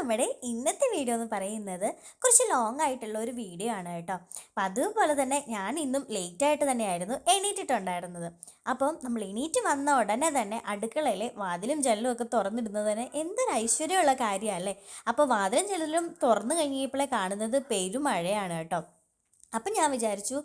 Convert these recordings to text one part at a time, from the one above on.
നമ്മുടെ ഇന്നത്തെ വീഡിയോ എന്ന് പറയുന്നത് കുറച്ച് ലോങ് ആയിട്ടുള്ള ഒരു വീഡിയോ ആണ് കേട്ടോ. അപ്പം അതുപോലെ തന്നെ ഞാൻ ഇന്നും ലേറ്റ് ആയിട്ട് തന്നെയായിരുന്നു എണീറ്റിട്ടുണ്ടായിരുന്നത്. അപ്പം നമ്മൾ എണീറ്റ് വന്ന ഉടനെ തന്നെ അടുക്കളയിലെ വാതിലും ജനലും ഒക്കെ തുറന്നിടുന്നത് തന്നെ എന്തൊരു ഐശ്വര്യമുള്ള കാര്യമല്ലേ? അപ്പോൾ വാതിലും ജനലും തുറന്നു കഴിഞ്ഞപ്പോഴേ കാണുന്നത് പെരുമഴയാണ് കേട്ടോ. അപ്പം ഞാൻ വിചാരിച്ചു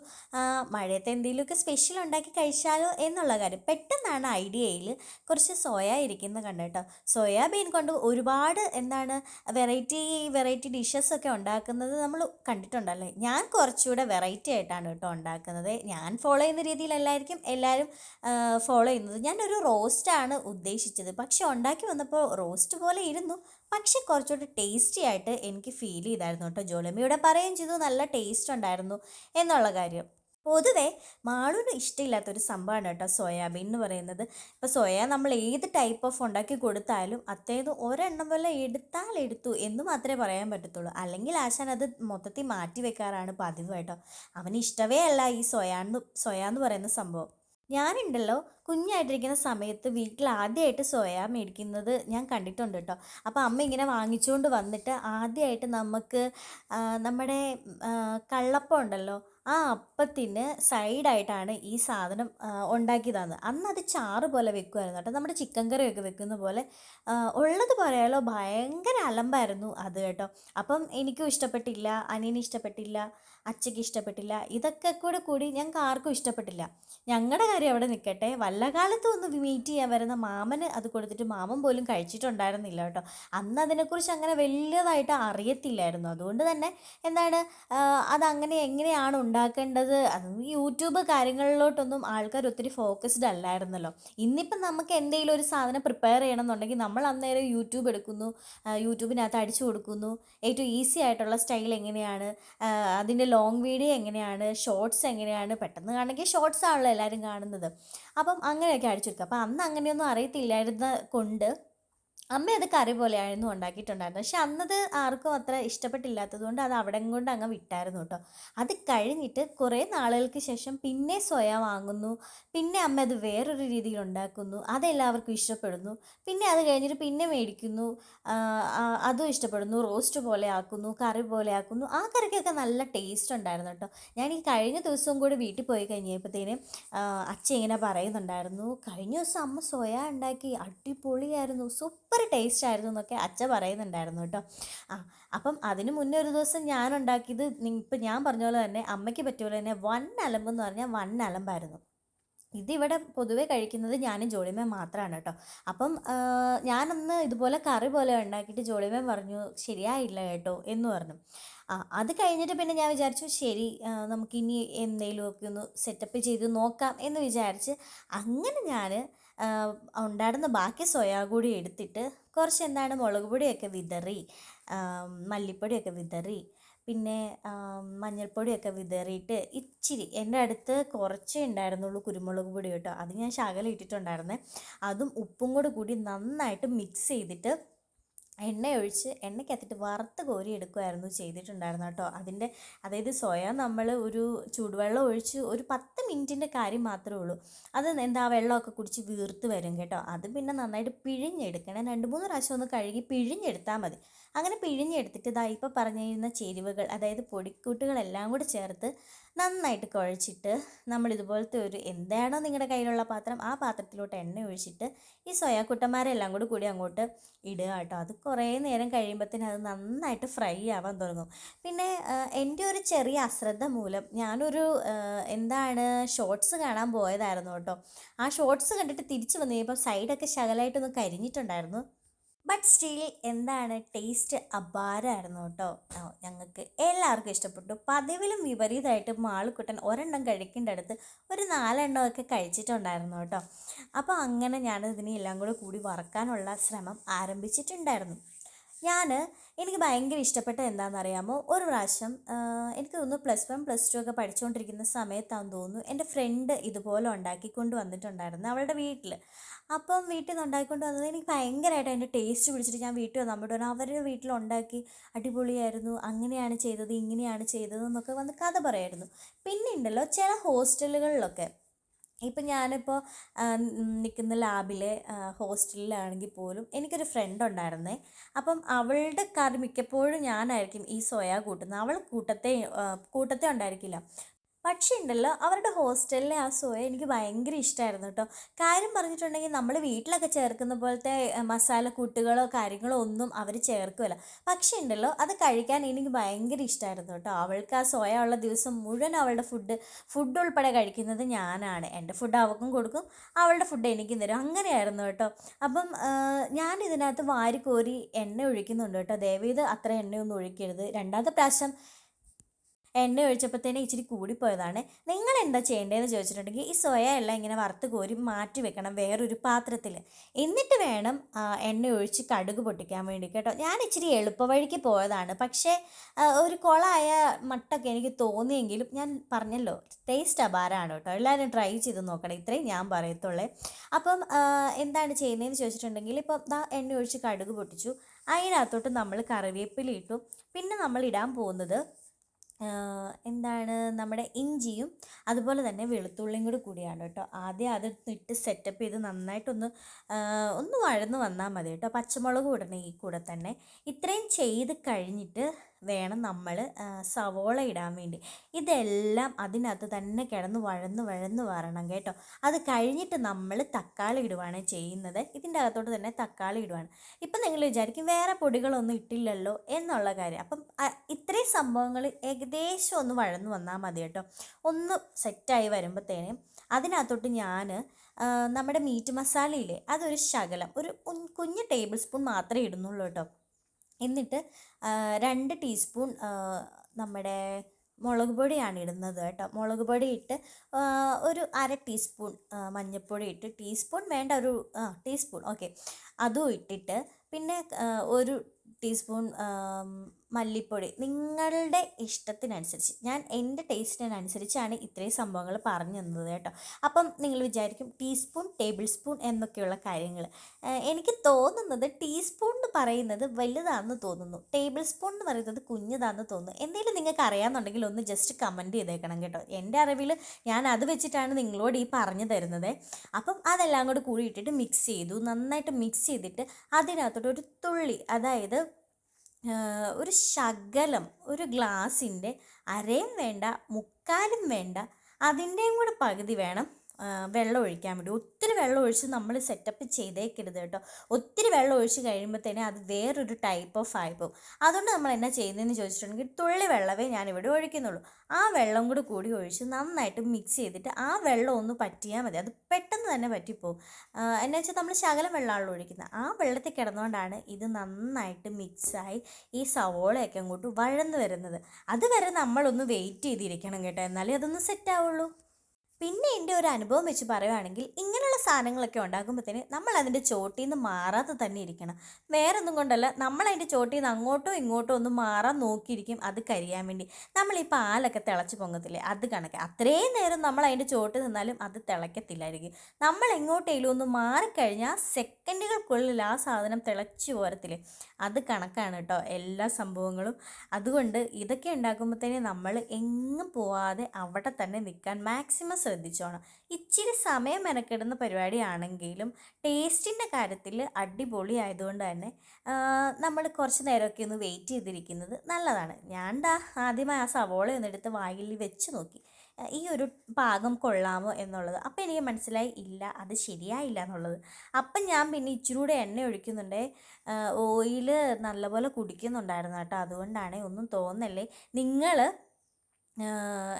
മഴയത്തെ എന്തെങ്കിലുമൊക്കെ സ്പെഷ്യൽ ഉണ്ടാക്കി കഴിച്ചാലോ എന്നുള്ള കാര്യം. പെട്ടെന്നാണ് ഐഡിയയിൽ കുറച്ച് സോയ ഇരിക്കുന്നത് കണ്ടേട്ടോ. സോയാബീൻ കൊണ്ട് ഒരുപാട് എന്താണ് വെറൈറ്റി വെറൈറ്റി ഡിഷസ് ഒക്കെ ഉണ്ടാക്കുന്നത് നമ്മൾ കണ്ടിട്ടുണ്ടല്ലേ? ഞാൻ കുറച്ചുകൂടെ വെറൈറ്റി ആയിട്ടാണ് കേട്ടോ ഉണ്ടാക്കുന്നത്. ഞാൻ ഫോളോ ചെയ്യുന്ന രീതിയിലല്ലായിരിക്കും എല്ലാവരും ഫോളോ ചെയ്യുന്നത്. ഞാനൊരു റോസ്റ്റാണ് ഉദ്ദേശിച്ചത്. പക്ഷേ ഉണ്ടാക്കി വന്നപ്പോൾ റോസ്റ്റ് പോലെ ഇരുന്നു. പക്ഷെ കുറച്ചുകൂടി ടേസ്റ്റി ആയിട്ട് എനിക്ക് ഫീൽ ചെയ്തായിരുന്നു കേട്ടോ ജോലമിയുടെ പറയുകയും ചെയ്തു നല്ല ടേസ്റ്റ് ഉണ്ടായിരുന്നു എന്നുള്ള കാര്യം. പൊതുവെ മാളൂന് ഇഷ്ടമില്ലാത്തൊരു സംഭവമാണ് കേട്ടോ സോയാബീൻ എന്ന് പറയുന്നത്. ഇപ്പോൾ സോയ നമ്മൾ ഏത് ടൈപ്പ് ഓഫ് ഉണ്ടാക്കി കൊടുത്താലും അത്തേത് ഒരെണ്ണം പോലെ എടുത്താൽ എടുത്തു എന്ന് മാത്രമേ പറയാൻ പറ്റത്തുള്ളൂ. അല്ലെങ്കിൽ ആശാൻ അത് മൊത്തത്തിൽ മാറ്റി വെക്കാറാണ് പതിവ് കേട്ടോ. അവന് ഇഷ്ടമേ അല്ല ഈ സോയാന്ന് സോയ എന്ന് പറയുന്ന സംഭവം. ഞാനുണ്ടല്ലോ കുഞ്ഞായിട്ടിരിക്കുന്ന സമയത്ത് വീട്ടിൽ ആദ്യമായിട്ട് സോയ മേടിക്കുന്നത് ഞാൻ കണ്ടിട്ടുണ്ട് കേട്ടോ അപ്പോൾ അമ്മ ഇങ്ങനെ വാങ്ങിച്ചുകൊണ്ട് വന്നിട്ട് ആദ്യമായിട്ട് നമുക്ക് നമ്മുടെ കള്ളപ്പം ഉണ്ടല്ലോ ആ അപ്പത്തിന് സൈഡായിട്ടാണ് ഈ സാധനം ഉണ്ടാക്കി തന്നത് അന്ന് അത് ചാറ് പോലെ വെക്കുമായിരുന്നു കേട്ടോ. നമ്മുടെ ചിക്കൻ കറിയൊക്കെ വെക്കുന്ന പോലെ ഉള്ളത് പറയാലോ ഭയങ്കര അലമ്പായിരുന്നു അത് കേട്ടോ. അപ്പം എനിക്കും ഇഷ്ടപ്പെട്ടില്ല അനിയന് ഇഷ്ടപ്പെട്ടില്ല അച്ചയ്ക്ക് ഇഷ്ടപ്പെട്ടില്ല. ഇതൊക്കെ കൂടെ കൂടി ഞങ്ങൾക്ക് ആർക്കും ഇഷ്ടപ്പെട്ടില്ല. ഞങ്ങളുടെ കാര്യം അവിടെ നിൽക്കട്ടെ. വല്ല കാലത്തും ഒന്ന് മീറ്റ് ചെയ്യാൻ വരുന്ന മാമന് അത് കൊടുത്തിട്ട് മാമൻ പോലും കഴിച്ചിട്ടുണ്ടായിരുന്നില്ല കേട്ടോ. അന്ന് അതിനെക്കുറിച്ച് അങ്ങനെ വലിയതായിട്ട് അറിയത്തില്ലായിരുന്നു. അതുകൊണ്ട് തന്നെ എന്താണ് അതങ്ങനെ എങ്ങനെയാണ് ഉണ്ടാക്കേണ്ടത്? അത് യൂട്യൂബ് കാര്യങ്ങളിലോട്ടൊന്നും ആൾക്കാർ ഒത്തിരി ഫോക്കസ്ഡ് അല്ലായിരുന്നല്ലോ. ഇന്നിപ്പം നമുക്ക് എന്തെങ്കിലും ഒരു സാധനം പ്രിപ്പയർ ചെയ്യണമെന്നുണ്ടെങ്കിൽ നമ്മൾ അന്നേരം യൂട്യൂബ് എടുക്കുന്നു യൂട്യൂബിനകത്ത് അടിച്ചു കൊടുക്കുന്നു. ഏറ്റവും ഈസി ആയിട്ടുള്ള സ്റ്റൈൽ എങ്ങനെയാണ്? അതിന്റെ ലോങ് വീഡിയോ എങ്ങനെയാണ്? ഷോർട്സ് എങ്ങനെയാണ്? പെട്ടെന്ന് കാണണമെങ്കിൽ ഷോർട്സ് ആണല്ലോ എല്ലാവരും കാണുന്നത്. അപ്പം അങ്ങനെയൊക്കെ അടിച്ചു കൊടുക്കുക. അപ്പം അന്ന് അങ്ങനെയൊന്നും അറിയത്തില്ലായിരുന്ന കൊണ്ട് അമ്മ അത് കറി പോലെയായിരുന്നു ഉണ്ടാക്കിയിട്ടുണ്ടായിരുന്നു പക്ഷെ അന്നത് ആർക്കും അത്ര ഇഷ്ടപ്പെട്ടില്ലാത്തത് കൊണ്ട് അത് അവിടെ കൊണ്ട് അങ്ങ് വിട്ടായിരുന്നു കേട്ടോ. അത് കഴിഞ്ഞിട്ട് കുറേ നാളുകൾക്ക് ശേഷം പിന്നെ സോയ വാങ്ങുന്നു. പിന്നെ അമ്മ അത് വേറൊരു രീതിയിൽ ഉണ്ടാക്കുന്നു. അതെല്ലാവർക്കും ഇഷ്ടപ്പെടുന്നു. പിന്നെ അത് കഴിഞ്ഞിട്ട് പിന്നെ മേടിക്കുന്നു. അതും ഇഷ്ടപ്പെടുന്നു. റോസ്റ്റ് പോലെ ആക്കുന്നു. കറി പോലെ ആക്കുന്നു. ആ കറിക്കൊക്കെ നല്ല ടേസ്റ്റ് ഉണ്ടായിരുന്നു കേട്ടോ. ഞാൻ ഈ കഴിഞ്ഞ ദിവസവും കൂടി വീട്ടിൽ പോയി കഴിഞ്ഞപ്പോഴത്തേനും അച്ഛ ഇങ്ങനെ പറയുന്നുണ്ടായിരുന്നു. കഴിഞ്ഞ ദിവസം അമ്മ സോയ ഉണ്ടാക്കി. അടിപൊളിയായിരുന്നു. സൂപ്പർ ടേസ്റ്റ് ആയിരുന്നു എന്നൊക്കെ അച്ഛൻ പറയുന്നുണ്ടായിരുന്നു കേട്ടോ. ആ അപ്പം അതിന് മുന്നേ ഒരു ദിവസം ഞാൻ ഉണ്ടാക്കിയത് ഇപ്പം ഞാൻ പറഞ്ഞ പോലെ തന്നെ അമ്മയ്ക്ക് പറ്റിയ പോലെ തന്നെ വൺ അലമ്പെന്ന് പറഞ്ഞാൽ വൺ അലമ്പായിരുന്നു. ഇതിവിടെ പൊതുവെ കഴിക്കുന്നത് ഞാനും ജോളിമേ മാത്രമാണ് കേട്ടോ. അപ്പം ഞാനൊന്ന് ഇതുപോലെ കറി പോലെ ഉണ്ടാക്കിയിട്ട് ജോളിമേ പറഞ്ഞു ശരിയായില്ല കേട്ടോ എന്ന് പറഞ്ഞു. ആ അത് കഴിഞ്ഞിട്ട് പിന്നെ ഞാൻ വിചാരിച്ചു ശരി നമുക്കിനി എന്തെങ്കിലുമൊക്കെ ഒന്ന് സെറ്റപ്പ് ചെയ്ത് നോക്കാം എന്ന് വിചാരിച്ച് അങ്ങനെ ഞാൻ ഉണ്ടായിരുന്ന ബാക്കി സോയാ കൂടി എടുത്തിട്ട് കുറച്ച് എന്താണ് മുളക് പൊടിയൊക്കെ വിതറി മല്ലിപ്പൊടിയൊക്കെ വിതറി പിന്നെ മഞ്ഞൾപ്പൊടിയൊക്കെ വിതറിയിട്ട് ഇച്ചിരി എന്റെ അടുത്ത് കുറച്ചേ ഉണ്ടായിരുന്നുള്ളൂ കുരുമുളക് പൊടി കേട്ടോ. അത് ഞാൻ ശകലം ഇട്ടിട്ടുണ്ടായിരുന്നേ. അതും ഉപ്പും കൂടെ കൂടി നന്നായിട്ട് മിക്സ് ചെയ്തിട്ട് എണ്ണ ഒഴിച്ച് എണ്ണയ്ക്കകത്തിട്ട് വറുത്ത് കോരി എടുക്കുമായിരുന്നു ചെയ്തിട്ടുണ്ടായിരുന്നു കേട്ടോ. അതിന്റെ അതായത് സോയ നമ്മൾ ഒരു ചൂടുവെള്ളം ഒഴിച്ച് ഒരു പത്ത് മിനിറ്റിന്റെ കാര്യം മാത്രമേ ഉള്ളൂ. അത് എന്താ വെള്ളമൊക്കെ കുടിച്ച് വീർത്ത് വരും കേട്ടോ. അത് പിന്നെ നന്നായിട്ട് പിഴിഞ്ഞെടുക്കണം. രണ്ട് മൂന്ന് പ്രാവശ്യം ഒന്ന് കഴുകി പിഴിഞ്ഞെടുത്താൽ മതി. അങ്ങനെ പിഴിഞ്ഞെടുത്തിട്ട് ഇതാ ഇപ്പോൾ പറഞ്ഞിരുന്ന ചേരുവകൾ അതായത് പൊടിക്കൂട്ടുകളെല്ലാം കൂടി ചേർത്ത് നന്നായിട്ട് കുഴച്ചിട്ട് നമ്മൾ ഇതുപോലത്തെ ഒരു എന്താണോ നിങ്ങളുടെ കയ്യിലുള്ള പാത്രം ആ പാത്രത്തിലോട്ട് എണ്ണ ഒഴിച്ചിട്ട് ഈ സോയാക്കുട്ടന്മാരെല്ലാം കൂടി കൂടി അങ്ങോട്ട് ഇടുക കേട്ടോ. അത് കുറേ നേരം കഴിയുമ്പോഴത്തേനും അത് നന്നായിട്ട് ഫ്രൈ ആവാൻ തുടങ്ങും. പിന്നെ എന്റെ ഒരു ചെറിയ അശ്രദ്ധ മൂലം ഞാനൊരു എന്താണ് ഷോർട്സ് കാണാൻ പോയതായിരുന്നു കേട്ടോ. ആ ഷോർട്സ് കണ്ടിട്ട് തിരിച്ചു വന്നു കഴിയുമ്പോൾ സൈഡൊക്കെ ശകലമായിട്ടൊന്ന് കരിഞ്ഞിട്ടുണ്ടായിരുന്നു. ബട്ട് സ്റ്റിൽ എന്താണ് ടേസ്റ്റ് അപാരമായിരുന്നു കേട്ടോ. ഞങ്ങൾക്ക് എല്ലാവർക്കും ഇഷ്ടപ്പെട്ടു. പതിവിലും വിപരീതമായിട്ട് മാളുക്കുട്ടൻ ഒരെണ്ണം കഴിക്കേണ്ട അടുത്ത് ഒരു നാലെണ്ണമൊക്കെ കഴിച്ചിട്ടുണ്ടായിരുന്നു കേട്ടോ. അപ്പോൾ അങ്ങനെ എല്ലാം കൂടെ കൂടി വറക്കാനുള്ള ശ്രമം ആരംഭിച്ചിട്ടുണ്ടായിരുന്നു. ഞാൻ എനിക്ക് ഭയങ്കര ഇഷ്ടപ്പെട്ട എന്താണെന്നറിയാമോ? ഒരു പ്രാവശ്യം എനിക്ക് തോന്നുന്നു പ്ലസ് വൺ പ്ലസ് ടു ഒക്കെ പഠിച്ചുകൊണ്ടിരിക്കുന്ന സമയത്താണെന്ന് തോന്നുന്നു എന്റെ ഫ്രണ്ട് ഇതുപോലെ ഉണ്ടാക്കിക്കൊണ്ട് വന്നിട്ടുണ്ടായിരുന്നു അവളുടെ വീട്ടിൽ അപ്പം വീട്ടിൽ നിന്ന് ഉണ്ടാക്കിക്കൊണ്ട് വന്നത് എനിക്ക് ഭയങ്കരമായിട്ട് അതിന്റെ ടേസ്റ്റ് പിടിച്ചിട്ട് ഞാൻ വീട്ടിൽ വന്ന് പറഞ്ഞു അവരുടെ വീട്ടിലുണ്ടാക്കി അടിപൊളിയായിരുന്നു അങ്ങനെയാണ് ചെയ്തത് ഇങ്ങനെയാണ് ചെയ്തത് എന്നൊക്കെ വന്ന് കഥ പറയായിരുന്നു. പിന്നെ ഉണ്ടല്ലോ ചില ഹോസ്റ്റലുകളിലൊക്കെ ഇപ്പം ഞാനിപ്പോൾ നിൽക്കുന്ന ലാബിലെ ഹോസ്റ്റലിലാണെങ്കിൽ പോലും എനിക്കൊരു ഫ്രണ്ട് ഉണ്ടായിരുന്നേ. അപ്പം അവളുടെ കറി മിക്കപ്പോഴും ഞാനായിരിക്കും ഈ സോയ കൂട്ടുന്നത്. അവൾ കൂട്ടത്തെ കൂട്ടത്തെ ഉണ്ടായിരിക്കില്ല. പക്ഷേ ഉണ്ടല്ലോ അവരുടെ ഹോസ്റ്റലിലെ ആ സോയ എനിക്ക് ഭയങ്കര ഇഷ്ടമായിരുന്നു കേട്ടോ. കാര്യം പറഞ്ഞിട്ടുണ്ടെങ്കിൽ നമ്മൾ വീട്ടിലൊക്കെ ചേർക്കുന്ന പോലത്തെ മസാല കൂട്ടുകളോ കാര്യങ്ങളോ ഒന്നും അവർ ചേർക്കുമല്ല പക്ഷേ ഉണ്ടല്ലോ അത് കഴിക്കാൻ എനിക്ക് ഭയങ്കര ഇഷ്ടമായിരുന്നു കേട്ടോ. അവൾക്ക് ആ സോയ ഉള്ള ദിവസം മുഴുവൻ അവളുടെ ഫുഡ് ഫുഡ് ഉൾപ്പെടെ കഴിക്കുന്നത് ഞാനാണ്. എന്റെ ഫുഡ് അവൾക്കും കൊടുക്കും അവളുടെ ഫുഡ് എനിക്കും തരും. അങ്ങനെയായിരുന്നു കേട്ടോ. അപ്പം ഞാൻ ഇതിനകത്ത് വാരിക്കോരി എണ്ണ ഒഴിക്കുന്നുണ്ട് കേട്ടോ. ദയവേത് അത്ര എണ്ണയൊന്നും ഒഴിക്കരുത്. രണ്ടാമത്തെ പ്രാവശ്യം എണ്ണ ഒഴിച്ചപ്പോഴത്തേനെ ഇച്ചിരി കൂടിപ്പോയതാണ്. നിങ്ങൾ എന്താ ചെയ്യേണ്ടതെന്ന് ചോദിച്ചിട്ടുണ്ടെങ്കിൽ ഈ സോയ എല്ലാം ഇങ്ങനെ വറുത്ത് കോരി മാറ്റി വെക്കണം വേറൊരു പാത്രത്തിൽ എന്നിട്ട് വേണം എണ്ണ ഒഴിച്ച് കടുക് പൊട്ടിക്കാൻ വേണ്ടി കേട്ടോ. ഞാൻ ഇച്ചിരി എളുപ്പവഴിക്ക് പോയതാണ്. പക്ഷേ ഒരു കുളമായ മട്ടൊക്കെ എനിക്ക് തോന്നിയെങ്കിലും ഞാൻ പറഞ്ഞല്ലോ ടേസ്റ്റ് അപാരമാണ് കേട്ടോ. എല്ലാവരും ട്രൈ ചെയ്ത് നോക്കണം. ഇത്രയും ഞാൻ പറയത്തുള്ളേ. അപ്പം എന്താണ് ചെയ്യുന്നതെന്ന് ചോദിച്ചിട്ടുണ്ടെങ്കിൽ ഇപ്പം ദാ എണ്ണ ഒഴിച്ച് കടുക് പൊട്ടിച്ചു. അതിനകത്തോട്ട് നമ്മൾ കറിവേപ്പില ഇട്ടു. പിന്നെ നമ്മൾ ഇടാൻ പോകുന്നത് എന്താണ് നമ്മുടെ ഇഞ്ചിയും അതുപോലെ തന്നെ വെളുത്തുള്ളിയും കൂടി കൂടിയാണ് കേട്ടോ. ആദ്യം അത് ഇട്ട് സെറ്റപ്പ് ചെയ്ത് നന്നായിട്ടൊന്ന് ഒന്ന് വഴന്ന് വന്നാൽ മതി കേട്ടോ. പച്ചമുളക് ഇടണം ഈ കൂടെ തന്നെ. ഇത്രയും ചെയ്ത് കഴിഞ്ഞിട്ട് വേണം നമ്മൾ സവോള ഇടാൻ വേണ്ടി. ഇതെല്ലാം അതിനകത്ത് തന്നെ കിടന്ന് വഴന്ന് വഴന്ന് വരണം കേട്ടോ. അത് കഴിഞ്ഞിട്ട് നമ്മൾ തക്കാളി ഇടുവാണ് ചെയ്യുന്നത്. ഇതിന്റെ അകത്തോട്ട് തന്നെ തക്കാളി ഇടുവാണ്. ഇപ്പം നിങ്ങൾ വിചാരിക്കും വേറെ പൊടികളൊന്നും ഇട്ടില്ലല്ലോ എന്നുള്ള കാര്യം. അപ്പം ഇത്രയും സംഭവങ്ങൾ ഏകദേശം ഒന്ന് വഴന്ന് വന്നാൽ മതി കേട്ടോ. ഒന്ന് സെറ്റായി വരുമ്പോഴത്തേനും അതിനകത്തോട്ട് ഞാൻ നമ്മുടെ മീറ്റ് മസാലയില്ലേ അതൊരു ശകലം ഒരു കുഞ്ഞ് ടേബിൾ സ്പൂൺ മാത്രമേ ഇടുന്നുള്ളൂ കേട്ടോ. എന്നിട്ട് രണ്ട് ടീസ്പൂൺ നമ്മുടെ മുളക് പൊടിയാണ് ഇടുന്നത് കേട്ടോ. മുളക് പൊടി ഇട്ട് ഒരു അര ടീസ്പൂൺ മഞ്ഞൾപ്പൊടി ഇട്ട് ടീസ്പൂൺ വേണ്ട ഒരു ആ ടീസ്പൂൺ ഓക്കെ. അതും ഇട്ടിട്ട് പിന്നെ ഒരു ടീസ്പൂൺ മല്ലിപ്പൊടി നിങ്ങളുടെ ഇഷ്ടത്തിനനുസരിച്ച്. ഞാൻ എന്റെ ടേസ്റ്റിനനുസരിച്ചാണ് ഇത്രയും സംഭവങ്ങൾ പറഞ്ഞു തന്നത് കേട്ടോ. അപ്പം നിങ്ങൾ വിചാരിക്കും ടീസ്പൂൺ ടേബിൾ സ്പൂൺ എന്നൊക്കെയുള്ള കാര്യങ്ങൾ. എനിക്ക് തോന്നുന്നത് ടീസ്പൂൺ എന്ന് പറയുന്നത് വലുതാണെന്ന് തോന്നുന്നു. ടേബിൾ സ്പൂൺ എന്ന് പറയുന്നത് കുഞ്ഞതാണെന്ന് തോന്നുന്നു. എന്തെങ്കിലും നിങ്ങൾക്ക് അറിയാമെന്നുണ്ടെങ്കിൽ ഒന്ന് ജസ്റ്റ് കമന്റ് ചെയ്തേക്കണം കേട്ടോ. എന്റെ അറിവിൽ ഞാൻ അത് വെച്ചിട്ടാണ് നിങ്ങളോട് ഈ പറഞ്ഞു തരുന്നത്. അപ്പം അതെല്ലാം കൂടി കൂടി ഇട്ടിട്ട് മിക്സ് ചെയ്തു. നന്നായിട്ട് മിക്സ് ചെയ്തിട്ട് അതിനകത്തോട്ട് ഒരു തുള്ളി അതായത് ഒരു ശകലം ഒരു ഗ്ലാസിന്റെ അരയും വേണ്ട മുക്കാലും വേണ്ട അതിന്റെയും കൂടെ പകുതി വേണം വെള്ളം ഒഴിക്കാൻ വേണ്ടി. ഒത്തിരി വെള്ളം ഒഴിച്ച് നമ്മൾ സെറ്റപ്പ് ചെയ്തേക്കരുത് കേട്ടോ. ഒത്തിരി വെള്ളം ഒഴിച്ച് കഴിയുമ്പോഴത്തേനെ അത് വേറൊരു ടൈപ്പ് ഓഫ് ആയിപ്പോവും അതുകൊണ്ട് നമ്മൾ എന്നാ ചെയ്യുന്നതെന്ന് ചോദിച്ചിട്ടുണ്ടെങ്കിൽ തുള്ളി വെള്ളമേ ഇവിടെ ഒഴിക്കുന്നുള്ളൂ. ആ വെള്ളം കൂടി കൂടി ഒഴിച്ച് നന്നായിട്ട് മിക്സ് ചെയ്തിട്ട് ആ വെള്ളം ഒന്ന് പറ്റിയാൽ മതി. അത് പെട്ടെന്ന് തന്നെ പറ്റിപ്പോവും. എന്നു വെച്ചാൽ നമ്മൾ ശകലം വെള്ളമാണല്ലോ ഒഴിക്കുന്നത് ആ വെള്ളത്തിൽ കിടന്നുകൊണ്ടാണ് ഇത് നന്നായിട്ട് മിക്സായി ഈ സവോളയൊക്കെ അങ്ങോട്ട് വഴന്ന് വരുന്നത്. അതുവരെ നമ്മളൊന്ന് വെയിറ്റ് ചെയ്തിരിക്കണം കേട്ടോ. എന്നാലേ അതൊന്ന് സെറ്റ് ആവുള്ളൂ. പിന്നെ എന്റെ ഒരു അനുഭവം വെച്ച് പറയുകയാണെങ്കിൽ ഇങ്ങനെയുള്ള സാധനങ്ങളൊക്കെ ഉണ്ടാക്കുമ്പോഴത്തേന് നമ്മൾ അതിന്റെ ചോട്ടിൽ നിന്ന് മാറാതെ തന്നെ ഇരിക്കണം. വേറെ ഒന്നും കൊണ്ടല്ല നമ്മൾ അതിന്റെ ചോട്ടിൽ നിന്ന് അങ്ങോട്ടോ ഇങ്ങോട്ടോ ഒന്ന് മാറാൻ നോക്കിയിരിക്കും അത് കരിയാൻ വേണ്ടി. നമ്മൾ ഈ പാലൊക്കെ തിളച്ച് പൊങ്ങത്തില്ലേ അത് കണക്ക്. അത്രയും നേരം നമ്മൾ അതിന്റെ ചോട്ടിൽ നിന്നാലും അത് തിളയ്ക്കത്തില്ലായിരിക്കും നമ്മൾ എങ്ങോട്ടേലും ഒന്ന് മാറിക്കഴിഞ്ഞാൽ സെക്കൻഡുകൾക്കുള്ളിൽ ആ സാധനം തിളച്ച് പോരത്തില്ലേ. അത് കണക്കാണ് കേട്ടോ എല്ലാ സംഭവങ്ങളും. അതുകൊണ്ട് ഇതൊക്കെ ഉണ്ടാക്കുമ്പോഴത്തേന് നമ്മൾ എങ്ങും പോവാതെ അവിടെ തന്നെ നിൽക്കാൻ മാക്സിമം ശ്രദ്ധിച്ചോണം. ഇച്ചിരി സമയം മെനക്കെടുന്ന പരിപാടിയാണെങ്കിലും ടേസ്റ്റിന്റെ കാര്യത്തിൽ അടിപൊളി ആയതുകൊണ്ട് തന്നെ നമ്മൾ കുറച്ച് നേരമൊക്കെ ഒന്ന് വെയിറ്റ് ചെയ്തിരിക്കുന്നത് നല്ലതാണ്. ഞാൻ ആദ്യമായി ആ സവോള ഒന്നെടുത്ത് വായിൽ വെച്ച് നോക്കി. ഈ ഒരു പാകം കൊള്ളാമോ എന്നുള്ളത്. അപ്പം എനിക്ക് മനസ്സിലായി ഇല്ല അത് ശരിയായില്ല എന്നുള്ളത്. അപ്പം ഞാൻ പിന്നെ ഇച്ചിരി കൂടെ എണ്ണ ഒഴിക്കുന്നുണ്ട്. ഓയിൽ നല്ലപോലെ കുടിക്കുന്നുണ്ടായിരുന്നു കേട്ടോ. അതുകൊണ്ടാണ് ഒന്നും തോന്നല്ലേ. നിങ്ങൾ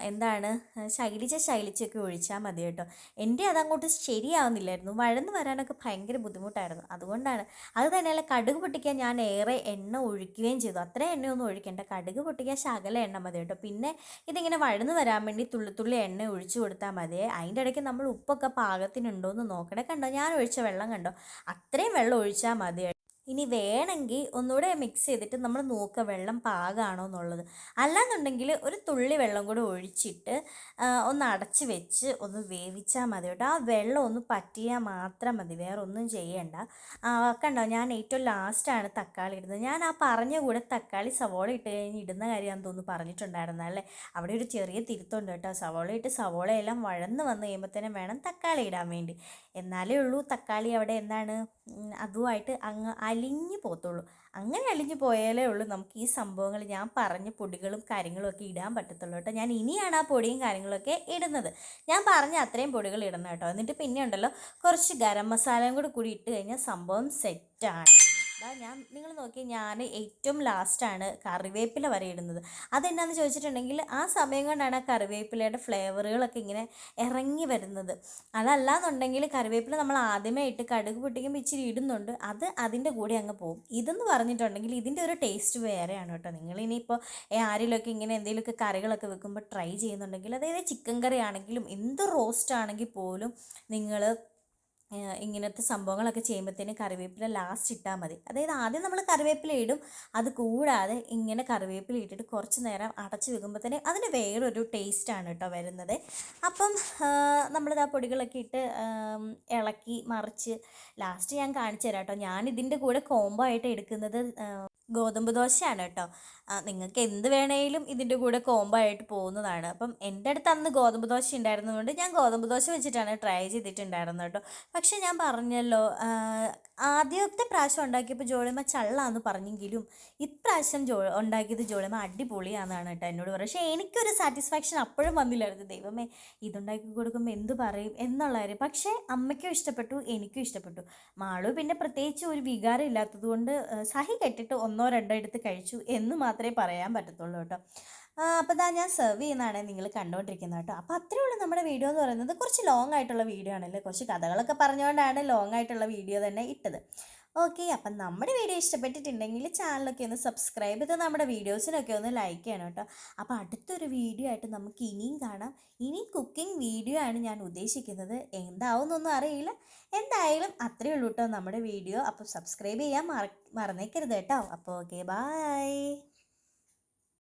എന്താണ്? ശൈലിച്ച ശൈലിച്ചൊക്കെ ഒഴിച്ചാൽ മതി കേട്ടോ. എന്റെ അതങ്ങോട്ട് ശരിയാവുന്നില്ലായിരുന്നു. വഴന്ന് വരാനൊക്കെ ഭയങ്കര ബുദ്ധിമുട്ടായിരുന്നു. അതുകൊണ്ടാണ്. അത് തന്നെയല്ല കടുക് പൊട്ടിക്കാൻ ഞാൻ ഏറെ എണ്ണ ഒഴിക്കുകയും ചെയ്തു. അത്ര എണ്ണയൊന്നും ഒഴിക്കേണ്ട. കടുക് പൊട്ടിക്കാൻ ശകല എണ്ണ മതി കേട്ടോ. പിന്നെ ഇതിങ്ങനെ വഴന്ന് വരാൻ വേണ്ടി തുള്ളി തുള്ളി എണ്ണ ഒഴിച്ചു കൊടുത്താൽ മതി. അതിന്റെ ഇടയ്ക്ക് നമ്മൾ ഉപ്പൊക്കെ പാകത്തിനുണ്ടോ എന്ന് നോക്കണേ കണ്ടോ? ഞാൻ ഒഴിച്ച വെള്ളം കണ്ടോ? അത്രയും വെള്ളം ഒഴിച്ചാൽ മതി ഇനി വേണമെങ്കിൽ ഒന്നുകൂടെ മിക്സ് ചെയ്തിട്ട് നമ്മൾ നോക്കുക വെള്ളം പാകാണോ എന്നുള്ളത്. അല്ലാന്നുണ്ടെങ്കിൽ ഒരു തുള്ളി വെള്ളം കൂടെ ഒഴിച്ചിട്ട് ഒന്ന് അടച്ച് വെച്ച് ഒന്ന് വേവിച്ചാൽ മതി കേട്ടോ. ആ വെള്ളം ഒന്ന് പറ്റിയാൽ മാത്രം മതി വേറെ ഒന്നും ചെയ്യണ്ട കണ്ടോ ഞാൻ ഏറ്റവും ലാസ്റ്റാണ് തക്കാളി ഇടുന്നത്. ഞാൻ ആ പറഞ്ഞ കൂടെ തക്കാളി സവോള ഇട്ട് കഴിഞ്ഞ് ഇടുന്ന കാര്യമാണെന്ന് തോന്നുന്നു പറഞ്ഞിട്ടുണ്ടായിരുന്നല്ലേ അവിടെ ഒരു ചെറിയ തിരുത്തുണ്ട് കേട്ടോ. സവോള ഇട്ട് സവോളയെല്ലാം വഴന്ന് വന്ന് കഴിയുമ്പോഴത്തേനും വേണം തക്കാളി ഇടാൻ വേണ്ടി. എന്നാലേ ഉള്ളൂ തക്കാളി അവിടെ എന്താണ്? അതുമായിട്ട് അങ്ങ് അലിഞ്ഞു പോകത്തുള്ളൂ. അങ്ങനെ അലിഞ്ഞു പോയാലേ ഉള്ളൂ നമുക്ക് ഈ സംഭവങ്ങൾ ഞാൻ പറഞ്ഞ പൊടികളും കാര്യങ്ങളും ഒക്കെ ഇടാൻ പറ്റത്തുള്ളൂ കേട്ടോ. ഞാൻ ഇനിയാണ് ആ പൊടിയും കാര്യങ്ങളൊക്കെ ഇടുന്നത്. ഞാൻ പറഞ്ഞ അത്രയും പൊടികൾ ഇടണം കേട്ടോ. എന്നിട്ട് പിന്നെ ഉണ്ടല്ലോ കുറച്ച് ഗരം മസാലയും കൂടി കൂടി ഇട്ട് കഴിഞ്ഞാൽ സംഭവം സെറ്റാണ് അതാ ഞാൻ നിങ്ങൾ നോക്കി ഞാൻ ഏറ്റവും ലാസ്റ്റാണ് കറിവേപ്പില വരെ ഇടുന്നത്. അതെന്നാന്ന് ചോദിച്ചിട്ടുണ്ടെങ്കിൽ ആ സമയം കൊണ്ടാണ് ആ കറിവേപ്പിലയുടെ ഫ്ലേവറുകളൊക്കെ ഇങ്ങനെ ഇറങ്ങി വരുന്നത്. അതല്ലാന്നുണ്ടെങ്കിൽ കറിവേപ്പില നമ്മൾ ആദ്യമേ ഇട്ട് കടുക് പൊട്ടിക്കുമ്പോൾ ഇച്ചിരി ഇടുന്നുണ്ട്. അത് അതിന്റെ കൂടെ അങ്ങ് പോകും ഇതെന്ന് പറഞ്ഞിട്ടുണ്ടെങ്കിൽ ഇതിന്റെ ഒരു ടേസ്റ്റ് വേറെയാണ് കേട്ടോ. നിങ്ങൾ ഇനിയിപ്പോൾ ആരെങ്കിലുമൊക്കെ ഇങ്ങനെ എന്തെങ്കിലുമൊക്കെ കറികളൊക്കെ വെക്കുമ്പോൾ ട്രൈ ചെയ്യുന്നുണ്ടെങ്കിൽ അതായത് ചിക്കൻ കറി ആണെങ്കിലും എന്ത് റോസ്റ്റ് ആണെങ്കിൽ പോലും നിങ്ങൾ ഇങ്ങനത്തെ സംഭവങ്ങളൊക്കെ ചെയ്യുമ്പോഴത്തേന് കറിവേപ്പില ലാസ്റ്റ് ഇട്ടാൽ മതി. അതായത് ആദ്യം നമ്മൾ കറിവേപ്പില ഇടും. അത് കൂടാതെ ഇങ്ങനെ കറിവേപ്പില ഇട്ടിട്ട് കുറച്ച് നേരം അടച്ച് തന്നെ അതിന് വേറൊരു ടേസ്റ്റാണ് കേട്ടോ വരുന്നത്. അപ്പം നമ്മളിത് ആ പൊടികളൊക്കെ ഇട്ട് ഇളക്കി മറിച്ച് ലാസ്റ്റ് ഞാൻ കാണിച്ചു തരാം കേട്ടോ ഞാൻ ഇതിന്റെ കൂടെ കോംബോ ആയിട്ട് എടുക്കുന്നത് ഗോതമ്പ് ദോശയാണ് കേട്ടോ നിങ്ങൾക്ക് എന്ത് വേണേലും ഇതിന്റെ കൂടെ കോംബോ ആയിട്ട് പോകുന്നതാണ്. അപ്പം എന്റെ അടുത്ത് അന്ന് ഗോതമ്പ് ദോശ ഉണ്ടായിരുന്നതുകൊണ്ട് ഞാൻ ഗോതമ്പ് ദോശ വെച്ചിട്ടാണ് ട്രൈ ചെയ്തിട്ടുണ്ടായിരുന്നത് കേട്ടോ. പക്ഷേ ഞാൻ പറഞ്ഞല്ലോ ആദ്യത്തെ പ്രാവശ്യം ഉണ്ടാക്കിയപ്പോൾ ജോളിമ ചള്ളാന്ന് പറഞ്ഞെങ്കിലും ഇപ്രാവശ്യം ജോ ഉണ്ടാക്കിയത് ജോളിമ അടിപൊളിയാണെന്നാണ് കേട്ടോ എന്നോട് പറയുന്നത് പക്ഷേ എനിക്കൊരു സാറ്റിസ്ഫാക്ഷൻ അപ്പോഴും വന്നില്ലായിരുന്നു. ദൈവമേ ഇതുണ്ടാക്കി കൊടുക്കുമ്പോൾ എന്ത് പറയും എന്നുള്ള കാര്യം. പക്ഷേ അമ്മയ്ക്കും ഇഷ്ടപ്പെട്ടു എനിക്കും ഇഷ്ടപ്പെട്ടു. മാളു പിന്നെ പ്രത്യേകിച്ച് ഒരു വികാരം ഇല്ലാത്തത് കൊണ്ട് സഹി കെട്ടിട്ട് ഒന്നോ രണ്ടോ എടുത്ത് കഴിച്ചു എന്ന് മാത്രമേ പറയാൻ പറ്റത്തുള്ളൂ കേട്ടോ. അപ്പോൾ ഇതാ ഞാൻ സെർവ് ചെയ്യുന്നതാണ് നിങ്ങൾ കണ്ടുകൊണ്ടിരിക്കുന്നത് കേട്ടോ. അപ്പോൾ അത്രേ ഉള്ളൂ നമ്മുടെ വീഡിയോ എന്ന് പറയുന്നത്. കുറച്ച് ലോങ് ആയിട്ടുള്ള വീഡിയോ ആണല്ലേ? കുറച്ച് കഥകളൊക്കെ പറഞ്ഞുകൊണ്ടാണ് ലോങ് ആയിട്ടുള്ള വീഡിയോ തന്നെ ഇട്ടത്. ഓക്കെ അപ്പം നമ്മുടെ വീഡിയോ ഇഷ്ടപ്പെട്ടിട്ടുണ്ടെങ്കിൽ ചാനലൊക്കെ ഒന്ന് സബ്സ്ക്രൈബ് ചെയ്ത് നമ്മുടെ വീഡിയോസിനൊക്കെ ഒന്ന് ലൈക്ക് ചെയ്യണം കേട്ടോ. അപ്പോൾ അടുത്തൊരു വീഡിയോ ആയിട്ട് നമുക്ക് ഇനിയും കാണാം. ഇനി കുക്കിംഗ് വീഡിയോ ആണ് ഞാൻ ഉദ്ദേശിക്കുന്നത്. എന്താവുന്നൊന്നും അറിയില്ല. എന്തായാലും അത്രയേ ഉള്ളൂ കേട്ടോ നമ്മുടെ വീഡിയോ അപ്പോൾ സബ്സ്ക്രൈബ് ചെയ്യാൻ മറ മറന്നേക്കരുത് കേട്ടോ. അപ്പോൾ ഓക്കെ ബായ്